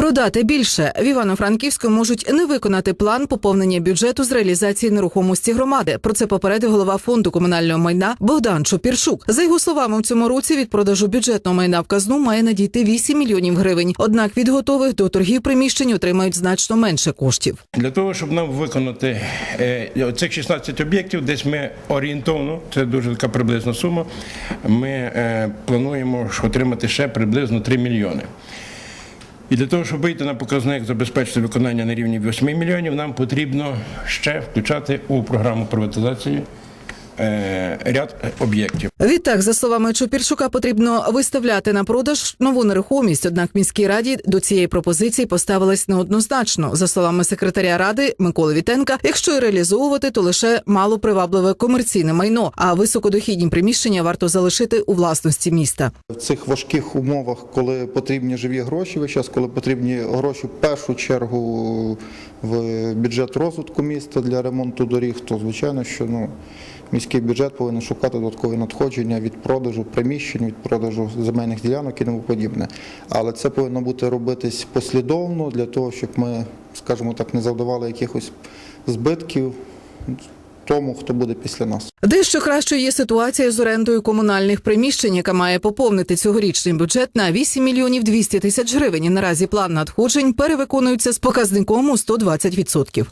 Продати більше в Івано-Франківську можуть не виконати план поповнення бюджету з реалізації нерухомості громади. Про це попередив голова фонду комунального майна Богдан Чопіршук. За його словами, в цьому році від продажу бюджетного майна в казну має надійти 8 мільйонів гривень. Однак від готових до торгів приміщень отримають значно менше коштів. Для того, щоб нам виконати е, цих 16 об'єктів, десь ми орієнтовно, це дуже така приблизна сума, ми е, плануємо отримати ще приблизно 3 мільйони. І для того, щоб вийти на показник забезпечити виконання на рівні 8 мільйонів, нам потрібно ще включати у програму приватизації ряд об'єктів. Відтак, за словами Чопірчука, потрібно виставляти на продаж нову нерухомість. Однак міській раді до цієї пропозиції поставилась неоднозначно. За словами секретаря ради Миколи Вітенка, якщо і реалізовувати, то лише малопривабливе комерційне майно, а високодохідні приміщення варто залишити у власності міста. В цих важких умовах, коли потрібні живі гроші, весь час, коли потрібні гроші в першу чергу в бюджет розвитку міста для ремонту доріг, то звичайно, що ну, міський бюджет повинен шукати додаткові надходження від продажу приміщень, від продажу земельних ділянок і тому подібне. Але це повинно бути робитись послідовно для того, щоб ми, скажімо так, не завдавали якихось збитків тому, хто буде після нас. Дещо кращою є ситуація з орендою комунальних приміщень, яка має поповнити цьогорічний бюджет на 8 мільйонів 200 тисяч гривень. Наразі план надходжень перевиконується з показником у 120%.